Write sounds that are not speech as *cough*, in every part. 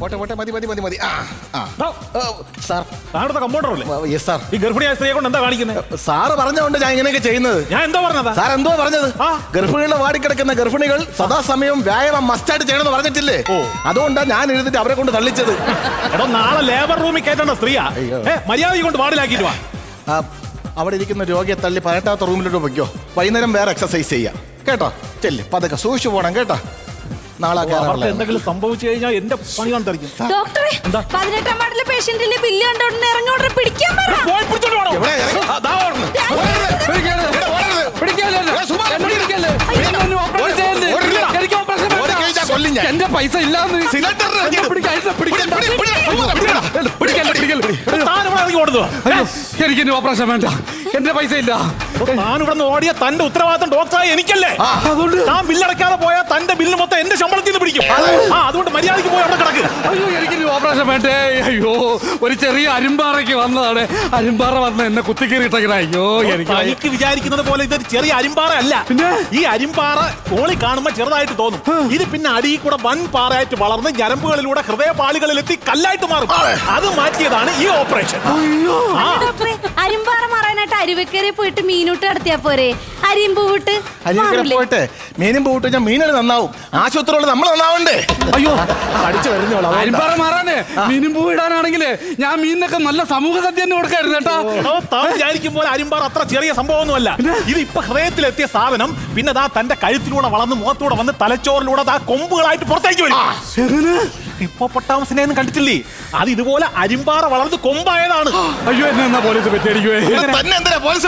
പോട്ടെ പോട്ടെ മതി മതി മതി മതി. ആ ആ. ദാ, ഏ, സാർ. താങ്കളുടെ കമ്പൗണ്ടർ അല്ലേ യെസ് സാർ. ഈ ഗർഭിണിയായ സ്ത്രീയെ കൊണ്ട് എന്താ കാണിക്കുന്നത് സാറ് പറഞ്ഞുകൊണ്ട് ഞാൻ ഇങ്ങനെയൊക്കെ ചെയ്യുന്നത്. ഞാൻ എന്തോ പറഞ്ഞതാ? സാർ എന്തോ പറഞ്ഞത്? ആ. വാടി കിടക്കുന്ന ഗർഭിണികൾ സദാസമയം വ്യായാമം മസ്റ്റായിട്ട് ചെയ്യണമെന്ന് പറഞ്ഞിട്ടില്ലേ? ഓ. അതുകൊണ്ടാണ് ഞാൻ എഴുതിട്ട് അവരെ കൊണ്ട് തള്ളിച്ചത്. എടോ നാളെ ലേബർ റൂമിൽ കയറ്റേണ്ട സ്ത്രീയാ. അയ്യോ. ഏ മര്യാദ കൊണ്ട് വാർഡിലാക്കിയിട്ട് വാ. ആ, അവിടെ ഇരിക്കുന്ന രോഗിയെ തള്ളി പതിനെട്ടാമത്തെ റൂമിലോട്ട് വയ്ക്കോ വൈകുന്നേരം വേറെ എക്സസൈസ് ചെയ്യാം. കേട്ടോ? ചെല്ല്. പതുക്കെ സൂക്ഷിച്ചു പോകണം കേട്ടോ? നാളെ അവർക്ക് കയറാറില്ല എന്തെങ്കിലും സംഭവിച്ചു കഴിഞ്ഞാൽ എന്റെ പണി കണ്ടിരിക്കും ഡോക്ടറെ? പതിനെട്ടാം വാർഡിലെ ബില്ല് കണ്ടോണ്ട് ഇറങ്ങി ഉടനെ പിടിക്കാൻ പറ. എന്റെ പൈസ ഇല്ലാന്ന് എനിക്ക് ഓപ്പറേഷൻ വേണ്ട. എന്റെ പൈസ ഇല്ല. താൻ ഇവിടെ നിന്ന് ഓടിയ തന്റെ ഉത്തരവാദിത്തം ഡോക്ടറായ എനിക്കല്ലേ? ആ, അതുകൊണ്ട്? താൻ ബില്ലടക്കാതെ പോയാൽ തന്റെ ബില്ല് മൊത്തം എന്റെ ശമ്പളത്തിൽ നിന്ന് പിടിക്കും. ആ അതുകൊണ്ട് മര്യാദയ്ക്ക് പോയി അവിടെ കിടക്ക്. അയ്യോ എനിക്ക് ഓപ്പറേഷൻ വേണ്ടേ? അയ്യോ ഒരു ചെറിയ അരിമ്പാറയ്ക്ക് വന്നതാണ്. അരിമ്പാറ വന്ന് എന്നെ കുത്തിക്കേറിയിട്ടെങ്കിൽ അയ്യോ എനിക്ക് എനിക്ക് വിചാരിക്കുന്നത് പോലെ ഇതൊരു ചെറിയ അരിമ്പാറ അല്ല. പിന്നെ? ഈ അരിമ്പാറ ഓളി കാണുമ്പോൾ ചെറുതായിട്ട് തോന്നും. ഇത് പിന്നെ അടിയിൽ കൂടെ വൻ പാറയായിട്ട് വളർന്ന് ഞരമ്പുകളിലൂടെ ഹൃദയപാളികളിലെത്തി കല്ലായിട്ട് മാറും. അത്. മാറ്റിയതാണ് ഈ ഓപ്പറേഷൻ അരിമ്പാറ മാറാനായിട്ട് അരുവിക്കരെ പോയിട്ട് മീനൂട്ട് നടത്തിയാ പോരെ? അരിയും പൂവിട്ട് അരിയൊക്കെ പോയിട്ട് മീനും പൂവിട്ട് ഞാൻ മീനൊരു നന്നാവും. ആശുപത്രിയുള്ള നമ്മൾ നന്നാവണ്ടേ? അയ്യോ അടിച്ചു വരുന്നോളൂ മാറാനേ മീനും പൂ ഇടാനാണെങ്കിലേ ഞാൻ മീനിനൊക്കെ നല്ല സമൂഹ സദ്യ തന്നെ കൊടുക്കായിരുന്നു കേട്ടോ. താൻ വിചാരിക്കും പോലെ അരിമ്പാറ അത്ര ചെറിയ സംഭവമൊന്നുമല്ല. ഇത് ഇപ്പൊ ഹൃദയത്തിലെത്തിയ സാധനം പിന്നെ ദാ തന്റെ കഴുത്തിലൂടെ വളർന്ന് മുഖത്തൂടെ വന്ന് തലച്ചോറിലൂടെ ദാ കൊമ്പുകളായിട്ട് പുറത്തേക്ക് വരും. എങ്ങനെ ഇപ്പൊ പൊട്ടാമസിനെ കണ്ടിട്ടില്ലേ? അത് ഇതുപോലെ അരിമ്പാറ വളർന്ന് കൊമ്പായതാണ്. അയ്യോ എന്നെ എന്നാ പോലീസ് പറ്റിയടിക്കുവേ? തന്നെ എന്തിനാ പോലീസ്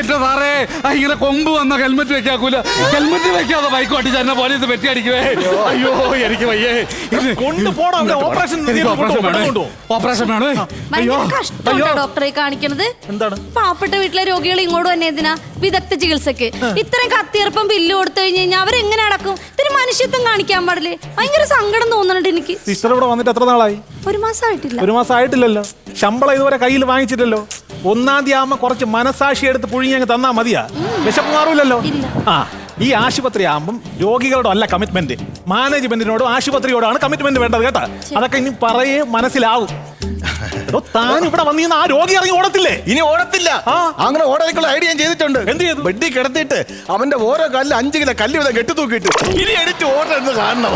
എന്റെ സാറേ ആ ഇങ്ങനെ കൊമ്പ് വന്ന ഹെൽമെറ്റ് വെക്കാക്കൂല. ഹെൽമെറ്റ് വെക്കാതെ ബൈക്ക് ഓട്ടിച്ച് എന്നെ പോലീസ് പറ്റിയടിക്കുവേ? അയ്യോ എനിക്ക് വയ്യേ. അവിടെ ഓപ്പറേഷൻ ഓപ്പറേഷൻ വേണോ. ഓപ്പറേഷൻ വേണേ. അയ്യോ ഡോക്ടറെ കാണിക്കണത് എന്താണ്? പാവപ്പെട്ട വീട്ടിലെ രോഗികൾ ഇങ്ങോട്ട് തന്നെ എന്തിനാ? വിദഗ്ധ ചികിത്സക്ക്. ഇത്രയും കത്തിയർപ്പം ബില്ല് കൊടുത്തു കഴിഞ്ഞു കഴിഞ്ഞാൽ അവരെങ്ങനെ അടക്കും? ഇത്തിരി മനുഷ്യത്വം കാണിക്കാൻ പാടില്ലേ? ഭയങ്കര സങ്കടം തോന്നുന്നുണ്ട് എനിക്ക്. സിസ്റ്റർ ഇവിടെ വന്നിട്ട് എത്ര നാളായി? ഒരു മാസമായിട്ടില്ല. ഒരു മാസം ആയിട്ടില്ലല്ലോ ശമ്പളം ഇതുവരെ കയ്യിൽ വാങ്ങിച്ചിട്ടല്ലോ ഒന്നാം തീയതി ആകുമ്പോ കുറച്ച് മനസാക്ഷി എടുത്ത് പുഴുങ്ങി അങ്ങ് തന്നാ മതിയാ. വിശപ്പ് മാറൂലല്ലോ. ആ ഈ ആശുപത്രി ആകുമ്പം രോഗികളോടല്ല കമ്മിറ്റ്മെന്റ് മാനേജ്മെന്റിനോടും ആശുപത്രിയോടാണ് കമ്മിറ്റ്മെന്റ് വേണ്ടത് കേട്ടാ. അതൊക്കെ ഇനി പറയേ മനസ്സിലാവും. എടോ, താൻ ഇവിടെ വന്നിന്ന് ആ രോഗി ഇറങ്ങി ഓടത്തില്ലേ? ഇനി ഓടത്തില്ല. ആ. അങ്ങനെ ഓടാനുള്ള ഐഡിയ ഞാൻ ചെയ്തിട്ടുണ്ട്. എന്ത് ചെയ്തു? ബെഡി കിടത്തിയിട്ട് അവന്റെ ഓരോ കല്ല് അഞ്ച് കിലോ കല്ല് വിധം കെട്ടി തൂക്കിയിട്ട് ഇനി എടുത്ത് ഓടുന്നത് കാണണം.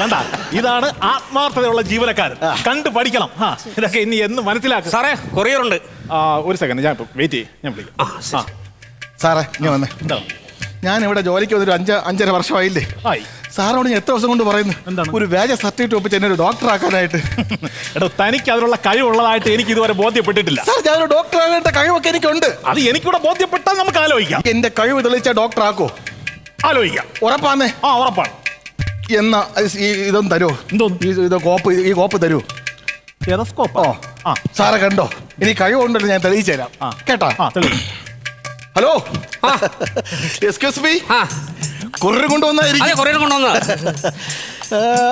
കണ്ട ഇതാണ് ആത്മാർത്ഥതയുള്ള ജീവനക്കാരൻ. കണ്ടു പഠിക്കണം. ആ ഇതൊക്കെ ഇനി എന്ന് മനസ്സിലാക്കും. സാറേ കൊറിയർ ഉണ്ട്. ഒരു സെക്കൻഡ് ഞാൻ വെയിറ്റ് ചെയ്യും ഞാൻ വിളിക്കാം. ആ സാറേ ഞാൻ വന്നേ. എന്താ? ഞാൻ ഇവിടെ ജോലിക്ക് വന്നൊരു അഞ്ച് അഞ്ചര വർഷമായില്ലേ? ആയി. സാറോട് ഞാൻ എത്ര ദിവസം കൊണ്ട് പറയുന്നു? എന്താണ്? ഒരു വ്യാജ സർട്ടിഫിക്കറ്റ് ഒപ്പിച്ച് എന്നെ ഒരു ഡോക്ടർ ആക്കാനായിട്ട്. *laughs* എടോ തനിക്ക് അതിനുള്ള കഴിവുള്ളതായിട്ട് എനിക്ക് ഇതുവരെ ബോധ്യപ്പെട്ടിട്ടില്ല. സാർ ഞാൻ ഒരു ഡോക്ടർ ആകേണ്ട കഴിവൊക്കെ എനിക്കുണ്ട്. അത് എനിക്കൂടെ ബോധ്യപ്പെട്ടാൽ നമുക്ക് ആലോചിക്കാം. എന്റെ കഴിവ് തെളിയിച്ച ഡോക്ടർ ആക്കോ? ആലോചിക്കാം. ഉറപ്പാന്നേ? ആ ഉറപ്പാണ്. എന്നാ ഈ ഇതൊന്നും തരുമോ എന്തോന്ന്? ഇത് കോപ്പ് ഈ കോപ്പ് തരൂ. ഓ. ആ. സാറെ കണ്ടോ? ഇനി കഴിവുണ്ടല്ലോ ഞാൻ തെളിയിച്ചു തരാം. ആ. കേട്ടാ? ആ തെളിവ് ഹലോ? എക്സ്ക്യൂസ് മീ ആ. *laughs* അതെ കൊണ്ടുവന്നായിരിക്കും കൊറിയർ കൊണ്ടുവന്ന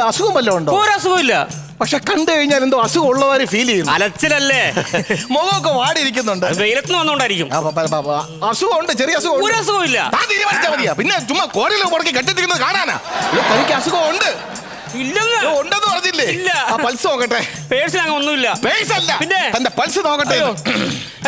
അസുഖം വല്ലതും ഉണ്ടോ? ഒരു അസുഖമില്ല പക്ഷെ കണ്ടു കഴിഞ്ഞാൽ എന്തോ അസുഖം ഉള്ളവരെ ഫീൽ ചെയ്യുന്നു. അലച്ചിലല്ലേ? മുഖമൊക്കെ വാടിയിരിക്കുന്നുണ്ട്. വെയിലത്ത് പ- പ- അസുഖമുണ്ട് ചെറിയ അസുഖം ഒരു അസുഖമില്ല താൻ തീരുമാനിച്ചാ മതിയാ. പിന്നെ ചുമ്മാ കോടിയിൽ മുടക്കി കെട്ടിത്തിരിക്കുന്നത് കാണാനാ. തനിക്ക് അസുഖം അസുഖമുണ്ട്. ഇല്ലെന്ന്. ഉണ്ടെന്ന് പറഞ്ഞില്ലേ? ഇല്ല. പൾസ് നോക്കട്ടെ. പേഴ്സിൽ അങ്ങനെ ഒന്നുമില്ല പേഴ്സ് അല്ല പിന്നെ? തന്റെ പൾസ് നോക്കട്ടെ. അയ്യോ.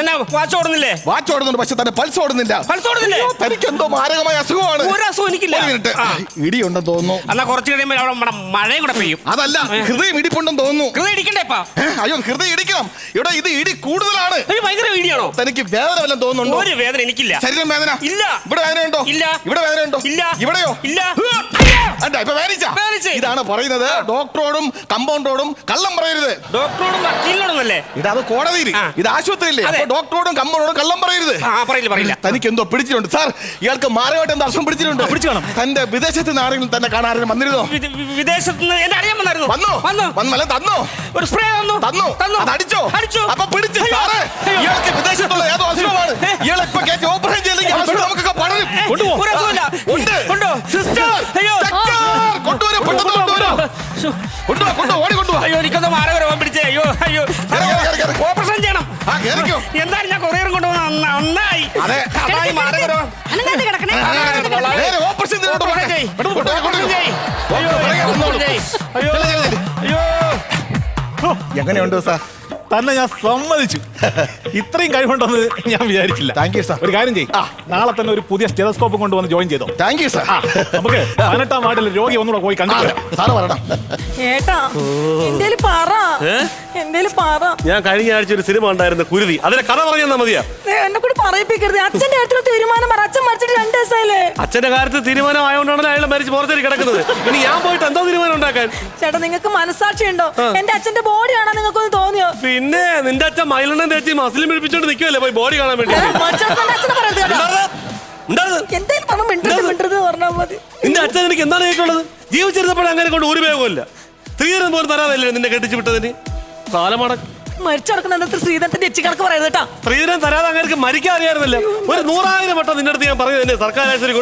എന്നാ വാച്ച് ഓടുന്നില്ലേ? വാച്ച് ഓടുന്നുണ്ട് പക്ഷെ തന്റെ പൾസ് ഓടുന്നില്ല. പൾസ് ഓടുന്നില്ലേ? അയ്യോ, മാരകമായ അസുഖമാണ്. ഒരു അസുഖം എനിക്കില്ല. ഒരു മിനിറ്റ്. ആ. ഇടിയുണ്ടെന്ന് തോന്നുന്നു. എന്നാ കുറച്ച് കഴിയുമ്പോൾ അവിടെ നമ്മുടെ മഴയും കൂടെ പെയ്യും. അതല്ല ഹൃദയം ഇടിപ്പുണ്ടെന്ന് തോന്നുന്നു. ഹൃദയം ഇടിക്കണ്ടേപ്പാ ഏ, അയ്യോ ഹൃദയം ഇടിക്കണം. ഇവിടെ ഇത് ഇടി കൂടുതലാണ്. ഭയങ്കര വീടിയാണോ തനിക്ക് വേദന വല്ലതും തോന്നുന്നുണ്ടോ? ഒരു വേദന എനിക്കില്ല. ശരീരം വേദന? ഇല്ല. ഇവിടെ വേദനയുണ്ടോ? ഇല്ല. ഇവിടെ വേദനയുണ്ടോ? ഇല്ല. ഇവിടെയോ? ഇല്ല. അല്ല ഇപ്പൊ വേദനിച്ചാ? ഇതാണ് പറയുന്നത്. ഡോക്ടറോടും കമ്പൗണ്ടറോടും കള്ളം പറയരുത്. ഡോക്ടറോടും വക്കീലിനോടൊന്നല്ലേ ഇത് അത് കോടതിയിൽ. ആ. ഇത് ആശുപത്രിയില്ലേ? അതെ. അപ്പൊ ഡോക്ടറോടും കമ്പൗണ്ടറോടും കള്ളം പറയരുത്. ആ പറയില്ല പറയില്ല. തനിക്ക് എന്തോ പിടിച്ചിട്ടുണ്ട്. സാർ ഇയാൾക്ക് മാരകമായിട്ട് എന്തോ അസുഖം പിടിച്ചിട്ടുണ്ട്. ആ, പിടിച്ചു കാണും. തന്റെ വിദേശത്ത് നിന്ന് ആരെങ്കിലും തന്നെ കാണാനും വന്നിരുന്നോ? വിദേ- വിദേശത്ത് നിന്ന് എന്നെ അറിയാൻ വന്നായിരുന്നു. വന്നോ? വന്നു. വന്നല്ല തന്നോ? ഒരു സ്പ്രേ തന്നു. തന്നു? തന്നു. അത് അടിച്ചോ. അടിച്ചു അപ്പൊ പിടിച്ചു. അയ്യോ. സാറേ അയ്യോ. ഇയാൾക്ക് വിദേശത്തുള്ള ഏതോ അസുഖമാണ്. ഏ. ഇയാളെ ഇപ്പൊ കയറ്റി ഓപ്പറേഷൻ ചെയ്യില്ലെങ്കിൽ അസുഖം നമുക്കൊക്കെ പടരും കൊണ്ടുപോ. ഒരു. ശ്ശോ. കൊണ്ടുവാ കൊണ്ടുവാ ഓടി കൊണ്ടുവാ. അയ്യോ എനിക്കൊന്ന് മാരകരോഗം പിടിച്ചേ. അയ്യോ അയ്യോ. ഓപ്പറേഷൻ ചെയ്യണം. എന്തായാലും ഞാൻ കൊറിയർ കൊണ്ടുവന്ന നന്നായി. അതെ. അതായി മാരകരോഗം ഓപ്പറേഷൻ. അയ്യോ എങ്ങനെയുണ്ട് സാർ? തന്നെ ഞാൻ സമ്മതിച്ചു. ഇത്രയും കഴിവുണ്ടെന്ന് ഞാൻ വിചാരിച്ചില്ല. താങ്ക് യു സാർ ഒരു കാര്യം ചെയ്യും. നാളെ തന്നെ ഒരു പുതിയ സ്റ്റെതസ്കോപ്പ് കൊണ്ടുവന്ന് ജോയിൻ ചെയ്തോ. താങ്ക് യു സാർ നമുക്ക് പതിനെട്ടാം വാർഡിൽ രോഗി ഒന്നുകൂടെ പോയി കണ്ടു സാറ് പറയണം ഏട്ടാ പറ. എന്തേലും പറ. ഞാൻ കഴിഞ്ഞ ആഴ്ച ഒരു സിനിമ ഉണ്ടായിരുന്നു കുരുതി. അതിലെ കഥ പറഞ്ഞു തന്നാ മതിയാ എന്നെ കൂടി പറയിപ്പിക്കരുത്. അച്ഛന്റെ കാര്യത്തിൽ തീരുമാനം പറ. അച്ഛൻ മരിച്ചിട്ട് രണ്ട് ദിവസമായില്ലേ? അച്ഛന്റെ കാര്യത്തിൽ തീരുമാനം ആയതുകൊണ്ടാണ് അയാൾ മരിച്ച് പുറത്തേക്ക് കിടക്കുന്നത്. ഇനി ഞാൻ പോയിട്ട് എന്തോ തീരുമാനം ഉണ്ടാക്കാൻ? ചേട്ടാ നിങ്ങൾക്ക് മനസാക്ഷി ഉണ്ടോ എന്റെ അച്ഛന്റെ ബോഡി കാണാൻ നിങ്ങൾക്കൊന്ന് തോന്നിയോ? പിന്നെ നിന്റെ അച്ഛൻ മയിലെണ്ണം തേച്ച് മസിലും പിടിപ്പിച്ചോണ്ട് നിൽക്കുമല്ലേ പോയി ബോഡി കാണാൻ വേണ്ടി? അച്ഛനെ പറയരുത് കേട്ടോ. എന്തേലും പറഞ്ഞ മിണ്ടരുത് മിണ്ടരുത് പറഞ്ഞാൽ മതി. നിന്റെ അച്ഛൻ എനിക്ക് എന്താണ് കേട്ടുള്ളത് ജീവിച്ചിരുന്നപ്പോഴും അങ്ങനെ കൊണ്ട് ഒരു ഉപയോഗമില്ല സ്ത്രീധനം പോലും തരാതല്ലേ നിന്നെ കെട്ടിച്ചു വിട്ടതിന്? കാലമട മരിച്ചടക്കുന്ന ശ്രീധരത്തിന്റെ കേട്ടാ. ശ്രീധരൻ തരാതെ അങ്ങനെ മരിക്കാൻ അറിയാറില്ല ഒരു നൂറായിരം വട്ടം നിന്റെ അടുത്ത് ഞാൻ സർക്കാർ ആശുപത്രി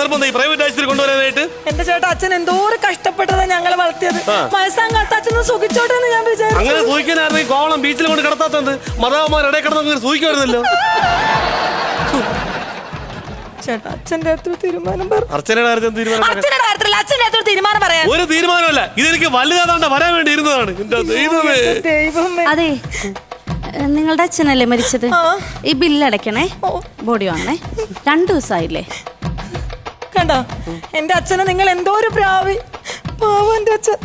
നിർബന്ധം ഈ പ്രൈവറ്റ് ആശുപത്രി കൊണ്ടുവരാനായിട്ട്? എന്റെ ചേട്ടാ അച്ഛൻ എന്തോരം കഷ്ടപ്പെട്ടതാ ഞങ്ങളെ വളർത്തിയത്. അച്ഛൻ സുഖിച്ചോട്ടെന്ന് ഞാൻ വിചാരിച്ചു. അങ്ങനെ സൂഹിക്കാനായിരുന്നു ഈ കോവളം ബീച്ചിൽ കൊണ്ട് കിടത്താത്തത്. മതാവന്മാർ ഇടയിൽ കിടന്നു സൂഹിക്കുമായിരുന്നല്ലോ *laughs* ചേട്ടാ അച്ഛന്റെ അടുത്തൊരു തീരുമാനം പറ. അർച്ചനയുടെ കാര്യത്തിൽ തീരുമാനം ഉണ്ടാക്കാൻ. അച്ഛന്റെ കാര്യത്തിലല്ല അച്ഛന്റെ അടുത്തൊരു തീരുമാനം പറയാൻ. ഒരു തീരുമാനമല്ല. ഇതെനിക്ക് വലുതാതാണ്ട് വരാൻ വേണ്ടി ഇരുന്നതാണ്. എന്റെ ദൈവമേ. ദൈവമേ അതെ നിങ്ങളുടെ അച്ഛനല്ലേ മരിച്ചത്? ആ. ഈ ബില്ല് അടയ്ക്കണേ ഓ. ബോഡി വാങ്ങണേ. രണ്ടു ദിവസമായില്ലേ? കണ്ടോ? എന്റെ അച്ഛനെ നിങ്ങൾ എന്തോ ഒരു പ്രാവി പാവം എന്റെ അച്ഛൻ.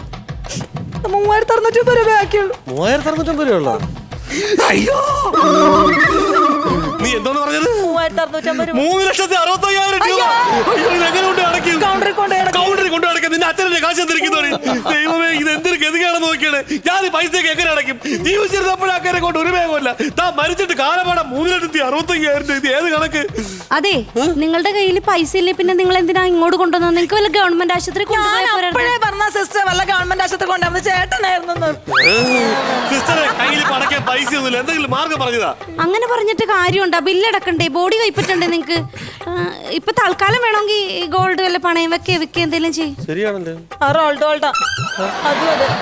മൂവായിരത്തി അറുന്നൂറ്റി രൂപ രൂപ ആക്കിയുള്ളൂ. മൂവായിരത്തി അറുന്നൂറ്റമ്പത് രൂപയുള്ള അയ്യോ! നീ എന്തോന്ന് പറഞ്ഞത്? മൂവായിരത്തി അറുന്നൂറ്റമ്പത് രൂപ മൂന്ന് ലക്ഷത്തി അറുപത്തി അയ്യായിരം രൂപ അയ്യോ കൊണ്ട് അടക്കും കൗണ്ടറിൽ കൊണ്ട്. കൗണ്ടറിൽ കൊണ്ട് നിന്റെ അച്ഛനെ കാശ് എന്തിരിക്കുന്നോടി ദൈവമേ ഇത് എന്തൊരു ഗതികാണെന്ന് നോക്കിയാണ്. ഞാൻ ഈ പൈസയൊക്കെ എങ്ങനെ അടയ്ക്കും? ജീവിച്ചിരുന്നപ്പോഴാക്കാരെ കൊണ്ട് ഒരു വേഗമല്ല താൻ മരിച്ചിട്ട് കാലപാടം മൂന്ന് ലക്ഷത്തി അറുപത്തി അയ്യായിരം രൂപ. ഇത് ഏത് കണക്ക്? അതെ നിങ്ങളുടെ കയ്യിൽ പൈസ ഇല്ലേ പിന്നെ നിങ്ങൾ എന്തിനാ ഇങ്ങോട്ട് കൊണ്ടുവന്നത്? നിങ്ങൾക്ക് വല്ല ഗവൺമെന്റ് ആശുപത്രി? അപ്പോഴേ പറഞ്ഞ സിസ്റ്റർ വല്ല ഗവൺമെന്റ് ആശുപത്രി കൊണ്ടുവന്ന് ചേട്ടനായിരുന്നു എന്ന്. സിസ്റ്ററെ കയ്യിൽ പൈസ ഒന്നുമില്ല എന്തെങ്കിലും മാർഗം പറഞ്ഞതാ? അങ്ങനെ പറഞ്ഞിട്ട് കാര്യമുണ്ടോ. ബില്ലടക്കണ്ടേ ബോഡി കൈപ്പറ്റണ്ടേ നിങ്ങക്ക്? ഇപ്പൊ തൽക്കാലം വേണമെങ്കിൽ ഗോൾഡ് വല്ല പണയം വെക്കേ വെക്കേ എന്തെങ്കിലും ചെയ്യും. ശരിയാണല്ലേ?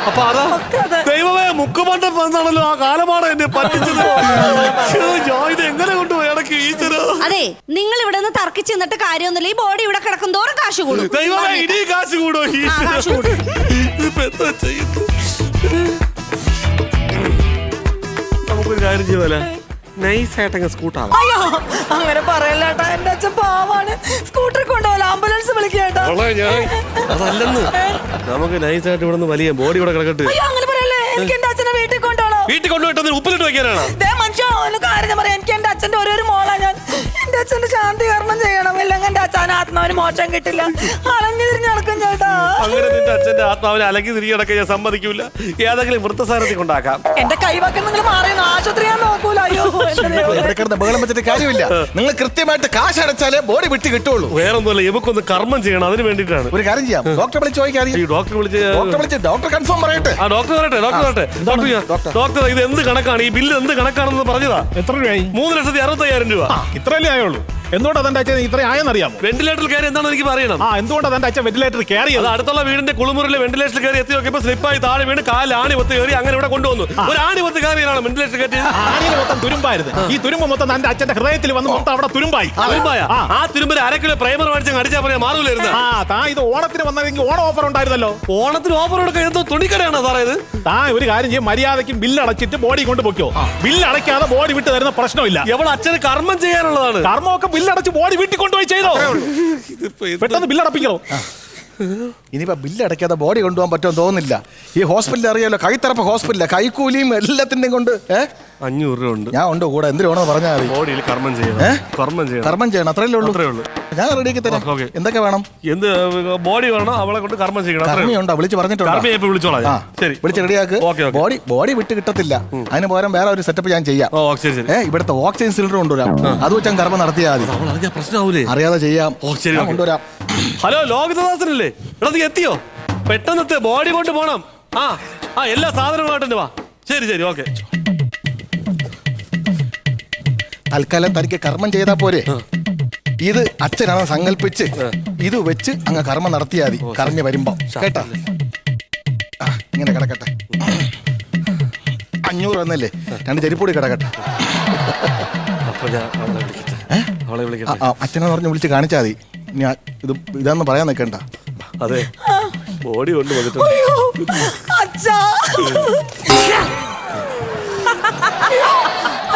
അപ്പൊ അതാ ദൈവമേ മുക്കുമണ്ടം വന്നാണല്ലോ ആ കാലമാണ് എന്നെ പറ്റിച്ചത്. ഇത് എങ്ങനെ കൊണ്ടുപോയി? ഇടയ്ക്ക് ഈശ്വര അതെ നിങ്ങൾ ഇവിടെ നിന്ന് തർക്കിച്ച് നിന്നിട്ട് കാര്യമൊന്നുമില്ല. ഈ ബോഡി ഇവിടെ കിടക്കും തോറും കാശ് കൂടും. ദൈവമേ ഇനി കാശ് കൂടോ കാശ് കൂടും. ഇതിപ്പോ എന്താ ചെയ്യുന്നു നമുക്കൊരു കാര്യം ചെയ്താലേ നൈസായിട്ടങ്ങ് സ്കൂട്ടാവാം അയ്യോ അങ്ങനെ പറയല്ലേട്ടാ എന്റെ അച്ഛൻ പാവാണ്. സ്കൂട്ടറിൽ കൊണ്ടുപോകല ആംബുലൻസ് വിളിക്കേട്ടാ ഉള്ള ഞാൻ അതല്ലെന്ന്. നമുക്ക് നൈസായിട്ട് ഇവിടെ നിന്ന് വലിയ ബോഡി ഇവിടെ കിടക്കട്ടെ. അയ്യോ അങ്ങനെ പറയല്ലേ. എനിക്ക് എന്റെ അച്ഛനെ വീട്ടിൽ വീട്ടിൽ കൊണ്ടുപോയിട്ട് ഉപ്പിലിട്ട് വെക്കാനാണ് ദേ മനുഷ്യ ഒരു കാര്യം ഞാൻ പറയാം. എനിക്ക് എന്റെ അച്ഛന്റെ ഒരേ ഒരു മോളാ ഞാൻ. എന്റെ അച്ഛന്റെ ശാന്തി കർമ്മം ചെയ്യണം. ഇല്ലെങ്കിൽ എന്റെ അച്ഛൻ ആത്മാവിന് മോശം കിട്ടില്ല. അലഞ്ഞു തിരിഞ്ഞ് നടക്കും ചേട്ടാ. അങ്ങനെ നിന്റെ അച്ഛന്റെ ആത്മാവിനെ അലക്കി നടക്കാൻ ഞാൻ സമ്മതിക്കൂല. ഏതെങ്കിലും വൃത്തസാരത്തിൽ കൊണ്ടാക്കാം എന്റെ കൈവക്കൽ നിങ്ങൾ മാറിയെന്ന് ആശുപത്രി ഞാൻ നോക്കൂല. അയ്യോ എന്റെ *laughs* ദൈവമേ. ഇവിടെ കിടന്ന് ബഹളം വെച്ചിട്ട് കാര്യമില്ല. *laughs* നിങ്ങൾ കൃത്യമായിട്ട് കാശ് അടച്ചാലേ ബോഡി വിട്ട് കിട്ടുള്ളൂ. വേറൊന്നുമല്ല ഇവക്കൊന്ന് കർമ്മം ചെയ്യണം. അതിന് വേണ്ടിയിട്ടാണ്. ഒരു കാര്യം ചെയ്യാം. ഡോക്ടറെ വിളിച്ച് ചോദിക്കാതെ ഈ ഡോക്ടർ വിളിച്ച് ഡോക്ടറെ വിളിച്ച് ഡോക്ടർ കൺഫേം പറയട്ടെ? ആ ഡോക്ടർ പറയട്ടെ ഡോക്ടർ പറയട്ടെ. ഡോക്ടർ ഞാൻ- ഡോക്ടർ. ഡോക്ടർ ഇത് എന്ത് കണക്കാണ്? ഈ ബില്ല് എന്ത് കണക്കാണെന്ന് പറഞ്ഞതാ. എത്ര രൂപയായി? മൂന്ന് ലക്ഷത്തി അറുപത്തയ്യായിരം രൂപ. ഇത്രയല്ലേ ആയുള്ളൂ എന്തുകൊണ്ട് അതെന്റെ അച്ഛൻ ഇത്രയും ആയെന്നറിയാമോ? വെന്റിലേറ്ററിൽ കയറി എന്താണെന്ന് എനിക്ക് പറയണം. ആ എന്തുകൊണ്ടാണ് അതെന്റെ അച്ഛൻ വെന്റിലേറ്റർ കയറി അത് അടുത്തുള്ള വീടിന്റെ കുളിമുറിൽ വെന്റിലേറ്ററിൽ കയറി എത്തി നോക്കിയപ്പോ സ്ലിപ്പായി താഴെ വീണ് കാലിൽ ആണി ഒത്ത് കയറി അങ്ങനെ ഇവിടെ കൊണ്ടുവന്നു. ഒരു ആണി ഒത്ത് കയറിയാണ് വെന്റിലേറ്റർ കയറ്റി ആണിയിൽ മൊത്തം തുരുമ്പായിരുന്നു. ഈ തുരുമ്പ് മൊത്തം തന്റെ അച്ഛന്റെ ഹൃദയത്തിൽ വന്ന് മൊത്തം അവിടെ തുരുമ്പായി. തുരുമ്പായ? ആ. തുരുമ്പിൽ അര കിലോ പ്രൈമർ മേടിച്ച് അടിച്ചാൽ പറയാൻ മാറൂലായിരുന്നു. ആ താ ഇത് ഓണത്തിന് വന്നതെങ്കിൽ ഓണം ഓഫർ ഉണ്ടായിരുന്നല്ലോ. ഓണത്തിന് ഓഫർ കൊടുക്കാൻ എന്തോ തുണിക്കടയാണോ സാറേ ഇത്? താ ഒരു കാര്യം ചെയ്യും മര്യാദയ്ക്ക് ബില്ല് അടച്ചിട്ട് ബോഡി കൊണ്ടുപോക്കോ ബില്ല് അടയ്ക്കാതെ ബോഡി വിട്ട് തരുന്ന പ്രശ്നമില്ല. എവിടെ അച്ഛന് കർമ്മം ചെയ്യാനുള്ളതാണ്. കർമ്മമൊക്കെ ബില്ല് അടച്ച് ബോഡി വീട്ടിൽ കൊണ്ടുപോയി ചെയ്തോ? പെട്ടെന്ന് ബില്ലടപ്പിക്കണോ? ഇനിയിപ്പോ ബില്ല് അടയ്ക്കാതെ ബോഡി കൊണ്ടുപോകാൻ പറ്റുമെന്ന് തോന്നുന്നില്ല. ഈ ഹോസ്പിറ്റലിൽ അറിയാലോ കൈത്തറപ്പ് ഹോസ്പിറ്റലില്ല കൈക്കൂലിയും എല്ലാത്തിന്റെയും കൊണ്ട് ഏ? അഞ്ഞൂറ് രൂപ ഉണ്ട്. ഞാൻ ഉണ്ട് കൂടെ. എന്തിനു വേണമെന്ന് പറഞ്ഞാൽ മതി. ബോഡിയിൽ കർമ്മം ഏ? ചെയ്യണം കർമ്മം ചെയ്യണം. കർമ്മം ചെയ്യണം. അത്രയല്ലേ ഉള്ളൂ. അത്രേ ഉള്ളൂ. ഞാൻ റെഡിയാക്കി തരാം. ഓക്കേ. എന്തൊക്കെ വേണം? എന്ത് ബോഡി വേണോ? അവളെ കൊണ്ട് കർമ്മം ചെയ്യണം. അത്രേ. കർമ്മിയുണ്ടോ വിളിച്ച് പറഞ്ഞിട്ടുണ്ടോ? കർമ്മിയെ ഇപ്പൊ വിളിച്ചോളാം ആ ഞാൻ. ശരി. വിളിച്ച് റെഡിയാക്ക് ഓക്കേ, ഓക്കേ. ബോഡി ബോഡി വിട്ട് കിട്ടത്തില്ല. അതിന് പകരം വേറെ ഒരു സെറ്റപ്പ് ഞാൻ ചെയ്യാം. ഓ ശരി ശരി. ഏ ഇവിടുത്തെ ഓക്സിജൻ സിലിണ്ടർ കൊണ്ടുവരാം. അത് വെച്ചാൽ കർമ്മം നടത്തിയാൽ മതി. അവൾ അറിഞ്ഞാ പ്രശ്നമാവൂലേ അറിയാതെ ചെയ്യാം. ഓ, ശരി, ഞാൻ ഓക്കേ. കൊണ്ടുവരാം. ഹലോ ലോകദാസനല്ലേ? ഇവിടെ നീ എത്തിയോ? പെട്ടെന്ന് ബോഡി കൊണ്ട് പോണം. ആ ആ എല്ലാ സാധനവുമായിട്ടുണ്ട് വാ. ശരി ശരി ഓക്കെ. തൽക്കാലം തനിക്ക് കർമ്മം ചെയ്താ പോരെ. ഇത് അച്ഛനാണ് സങ്കല്പിച്ച് ഇത് വെച്ച് അങ്ങ് കർമ്മം നടത്തിയാൽ മതി കറഞ്ഞു വരുമ്പോ. കേട്ടാ? ആ, ഇങ്ങനെ കിടക്കട്ടെ. അഞ്ഞൂറ് എന്നല്ലേ രണ്ട് ചെരിപ്പൂടി കിടക്കട്ടെ. അച്ഛനെ പറഞ്ഞ് വിളിച്ച് കാണിച്ചാൽ മതി. ഞാൻ ഇത് ഇതാന്ന് പറയാൻ നിൽക്കണ്ട അതെ. ബോഡി കൊണ്ട് വന്നിട്ടുണ്ട്.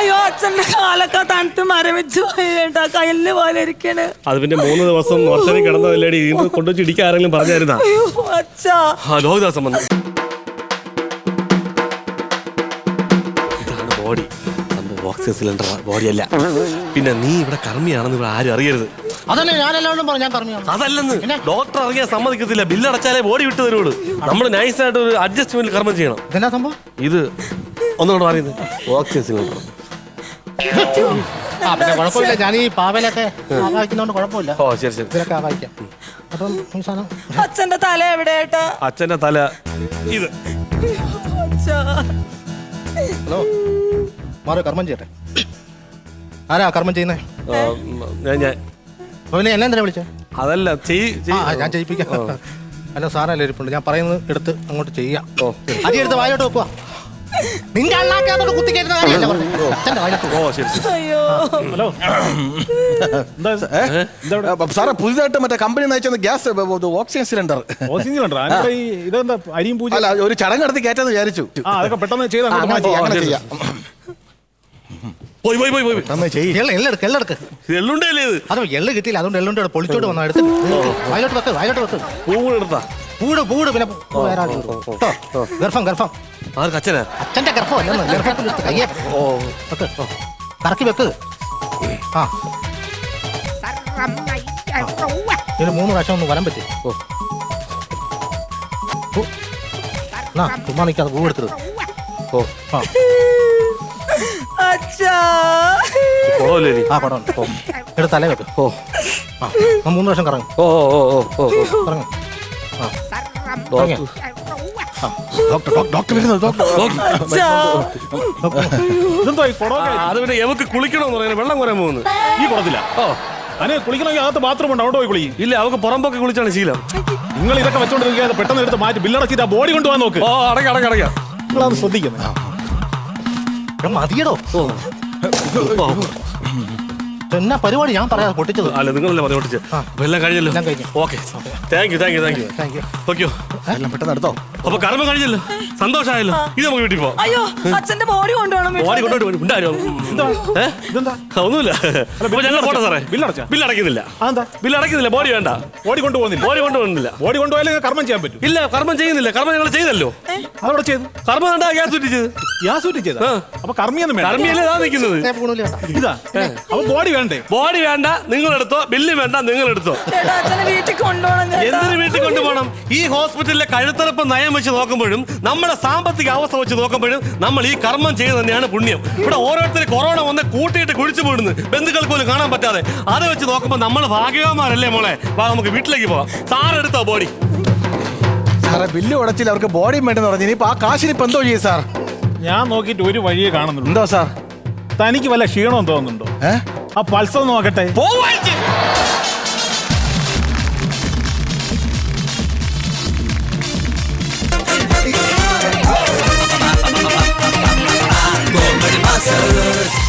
അയ്യോ അച്ഛന്റെ കാലൊക്കെ തണുത്ത് മരവിച്ചു പോയേട്ടാ കയ്യിൽ പോലെ ഇരിക്കണ്. അത് പിന്നെ മൂന്ന് ദിവസം വർഷം കിടന്നതല്ലേ ഇത് ചിടിക്കാൻ ആരെങ്കിലും പറഞ്ഞായിരുന്നാ? അയ്യോ അച്ഛാ. ഹലോ ലോകദാസം വന്നു. ഇതാണ് ബോഡി ഓക്സിജൻ സിലിണ്ടർ ബോഡിയല്ല പിന്നെ നീ ഇവിടെ കർമ്മിയാണെന്ന് ഇവിടെ ആരും അറിയരുത്. അതന്നെ ഞാനെല്ലാവരും പറഞ്ഞു ഞാൻ പറഞ്ഞു അതല്ലെന്ന്. ഡോക്ടർ അറിയാൻ സമ്മതിക്കത്തില്ല. ബില്ല് അടച്ചാലേ ബോഡി വിട്ടു തരുള്ളൂ നമ്മൾ നൈസായിട്ട് ഒരു അഡ്ജസ്റ്റ്മെന്റ് കർമ്മം ചെയ്യണം. ഇതെന്നാ സംഭവം? ഇത് ഒന്നുകൂടെ പറയുന്നത് ഓക്സിജൻ സിലിണ്ടർ ആ പിന്നെ കുഴപ്പമില്ല. ഞാൻ ഈ പാവലൊക്കെ വായിക്കുന്നതുകൊണ്ട് കുഴപ്പമില്ല. ഓ ശരി ശരി. ഇതിലൊക്കെ അപ്പം ഈ സാധനം? അച്ഛന്റെ തല എവിടെയാട്ടാ അച്ഛന്റെ തല. ഇത്. അച്ഛാ. ഹലോ. മാറി കർമ്മം ചെയ്യട്ടെ. ആരാ കർമ്മം ചെയ്യുന്നേ? ആ, ഞാൻ ഞാൻ. അപ്പൊ പിന്നെ എന്നെ എന്തിനാ വിളിച്ചേ? അതല്ല ചെയ് ആ ചെയ്- ആ, ഞാൻ ചെയ്യിപ്പിക്കാം. അല്ല സാറല്ലേ ഇരിപ്പുണ്ട്. ഞാൻ പറയുന്നത് എടുത്ത് അങ്ങോട്ട് ചെയ്യാം. ഓ. അരി എടുത്ത് വായോട്ട് വെക്കുക നിന്റെ അണ്ണാക്കകത്തോട്ട് കുത്തിക്കയറ്റുന്ന കാര്യമല്ല പറഞ്ഞത് അച്ഛന്റെ വായോട്ട് ഓ ശരി ശരി. അയ്യോ. ഹലോ. എന്താ? സാറേ പുതിയതായിട്ട് മറ്റേ കമ്പനി നയിച്ചത് gas oxygen cylinder. Oxygen cylinder. ഈ ഇതെന്താ അരിയും പൂജ അല്ല ഒരു ചടങ്ങ് നടത്തി കയറ്റാന്ന് വിചാരിച്ചു. ആ അതൊക്കെ പെട്ടെന്ന് ചെയ്ത് ആ, അങ്ങനെ മാറ്റി. ചെയ്യാം അങ്ങനെ ചെയ്യാം പോയി പോയി പോയി പോയി പെട്ടെന്ന് ചെയ്യ്. എള്ള എള്ളെടുക്ക് എള്ളെടുക്ക് ഇത് എള്ളുണ്ടല്ലേ ഇത്? അത് എള്ള കിട്ടിയില്ല അതുകൊണ്ട് എള്ളുണ്ട് അവിടെ പൊളിച്ചോട്ട് വന്നാ എടുത്ത്. വായോട്ട് വെക്ക് വായോട്ട് വെക്ക്. പൂവ് എടുത്താ? പൂട് പൂട് പിന്നെ വേറെ. കേട്ടോ ഗർഭം ഗർഭം. ആർക്ക് അച്ഛനാ അച്ഛന്റെ ഗർഭം അല്ലെന്ന് ഗർഭത്തിൽ കയ്യെ ഓ വെക്ക്. കറക്കി വെക്ക്. ആ. ഇതിന് മൂന്ന് പ്രാവശ്യം ഒന്ന് വരം പറ്റി. ഓ. എന്നാ ചുമ്മാ നിൽക്കാതെ പൂ എടുത്തത്. ഓ. ആ. അച്ഛാ. നീ ആ പടം ഓ എടുത്ത് തലേ വെക്ക്. ഓ. ആ മൂന്ന് പ്രാവശ്യം കറങ്ങും. ഓ ഓ ഓ ഓ ഓ. കറങ്ങും. ആ. ഡോക്ടർ കുടമൊക്കെ എവക്ക് കുളിക്കണമെന്ന് പറയുന്നത് വെള്ളം കുറെ പോകുന്നു ഈ കുളത്തില്ല ഓ അനെ കുളിക്കണമെങ്കിൽ അകത്ത് ബാത്റൂം ഉണ്ട് അവിടെ പോയി കുളി ഇല്ല അവക്ക് പുറമ്പൊക്കെ കുളിച്ചാണ് ശീലം നിങ്ങൾ ഇതൊക്കെ വെച്ചോണ്ടിരിക്കാതെ പെട്ടെന്ന് എടുത്ത് മാറ്റി ബില്ലടച്ചിട്ട് ആ ബോഡി കൊണ്ടുപോകാൻ നോക്ക് ഓ അടക്ക അടക്ക അടക്ക നിങ്ങളത് ശ്രദ്ധിക്കുന്നത് മതിയടോ എന്നാ പരിപാടി ഞാൻ പറയാം പൊട്ടിച്ചത് അല്ല നിങ്ങളല്ലേ പറഞ്ഞു പൊട്ടിച്ചത് എല്ലാം കഴിഞ്ഞല്ലോ. Okay thank you thank you thank you thank you ഓക്കെയോ എല്ലാം പെട്ടെന്ന് എടുത്തോ അപ്പൊ കർമ്മം കഴിഞ്ഞല്ലോ. സന്തോഷമായല്ലോ. ഇത് നമുക്ക് വീട്ടിൽ പോവാം. അയ്യോ അച്ഛന്റെ ബോഡി കൊണ്ടുപോകണം കൊണ്ടോട്ട് ഏ? ഇതെന്താ? ഒന്നുമില്ല. അപ്പൊ ഞങ്ങൾ പോട്ടെ സാറേ? ബില്ല് അടയ്ക്കുന്നില്ല. അതെന്താ ബില്ല് അടയ്ക്കുന്നില്ല. ബോഡി വേണ്ട. ബോഡി കൊണ്ടുപോകുന്നില്ല. ബോഡി കൊണ്ടുപോകുന്നില്ല. ബോഡി കൊണ്ടുപോയാലേ കർമ്മം ചെയ്യാൻ പറ്റും. ഇല്ല കർമ്മം ചെയ്യുന്നില്ല. കർമ്മം ഞങ്ങൾ ചെയ്തല്ലോ. അതവിടെ ചെയ്തു. കർമ്മം കണ്ടാ ഗ്യാസ് ചെയ്ത. ആ. അപ്പൊ കർമ്മിയൊന്നും വേണ്ട. കർമ്മിയല്ലേ ഇതാ നിൽക്കുന്നത്. ഇതാ. അപ്പൊ ബോഡി വേണ്ടേ? ബോഡി വേണ്ട നിങ്ങൾ എടുത്തോ ബില്ല് വേണ്ട നിങ്ങൾ എടുത്തോ ചേട്ടാ അച്ഛനെ വീട്ടിൽ കൊണ്ടുപോകണം ചേട്ടാ. എന്തിനു വീട്ടിൽ കൊണ്ടുപോകണം? ഈ ഹോസ്പിറ്റലിലെ കഴുത്തറപ്പ് നയം വെച്ച് നോക്കുമ്പോഴും നമ്മുടെ സാമ്പത്തിക അവസ്ഥ വെച്ച് നോക്കുമ്പോഴും നമ്മൾ ഈ കർമ്മം ചെയ്ത് തന്നെയാണ് പുണ്യം. ഇവിടെ ഓരോരുത്തർ കൊറോണ വന്ന് കൂട്ടിയിട്ട് കുഴിച്ചു പോടുന്നു ബന്ധുക്കൾക്ക് പോലും കാണാൻ പറ്റാതെ. അത് വെച്ച് നോക്കുമ്പോൾ നമ്മൾ ഭാഗ്യവാന്മാരല്ലേ മോളെ? വാ നമുക്ക് വീട്ടിലേക്ക് പോവാം. സാർ എടുത്തോ ബോഡി? സാറെ ബില്ല് ഉടച്ചില്ല. അവർക്ക് ബോഡിയും വേണ്ടെന്ന് പറഞ്ഞു. ഇനിയിപ്പോ ആ കാശിന് ഇപ്പൊ എന്തോ ചെയ്യും സാർ? ഞാൻ നോക്കിയിട്ട് ഒരു വഴിയെ കാണുന്നുള്ളൂ. എന്തോ സാർ? തനിക്ക് വല്ല ക്ഷീണവും തോന്നുന്നുണ്ടോ? ഏഹ് ആ പൾസർ നോക്കട്ടെ. പോവാഴ്ച Monsters